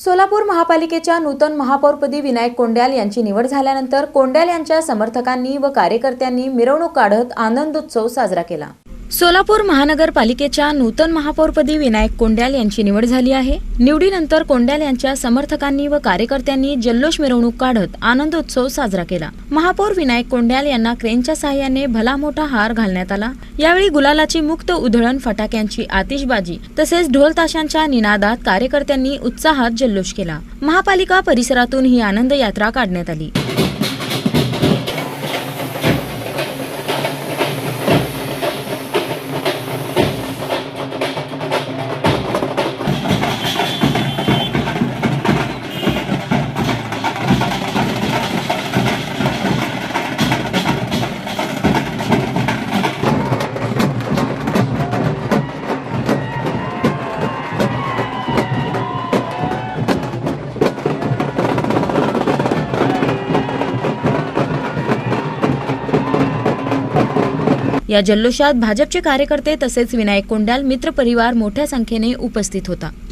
सोलापूर महापालिकेच्या नूतन महापौरपदी विनायक कोंड्याल यांची निवड झाल्यानंतर कोंड्याल यांच्या समर्थकांनी व कार्यकर्त्यांनी मिरवणूक काढत आनंदोत्सव साजरा केला. सोलापूर महानगरपालिकेच्या नूतन महापौरपदी विनायक कोंड्याल यांची निवड झाली आहे. निवडीनंतर कोंड्याल यांच्या समर्थकांनी व कार्यकर्त्यांनी जल्लोष मिरवणूक काढत आनंदोत्सव साजरा केला. महापौर विनायक कोंड्याल यांना क्रेनच्या सहाय्याने भला मोठा हार घालण्यात आला. यावेळी गुलालाची मुक्त उधळण फटाक्यांची आतिषबाजी तसेच ढोल ताशांच्या निनादात कार्यकर्त्यांनी उत्साहात जल्लोष केला. महापालिका परिसरातून ही आनंद यात्रा काढण्यात आली. या जल्लोषात भाजपचे कार्यकर्ते तसेच विनायक कोंडाल मित्रपरिवार मोठ्या संख्येने उपस्थित होता.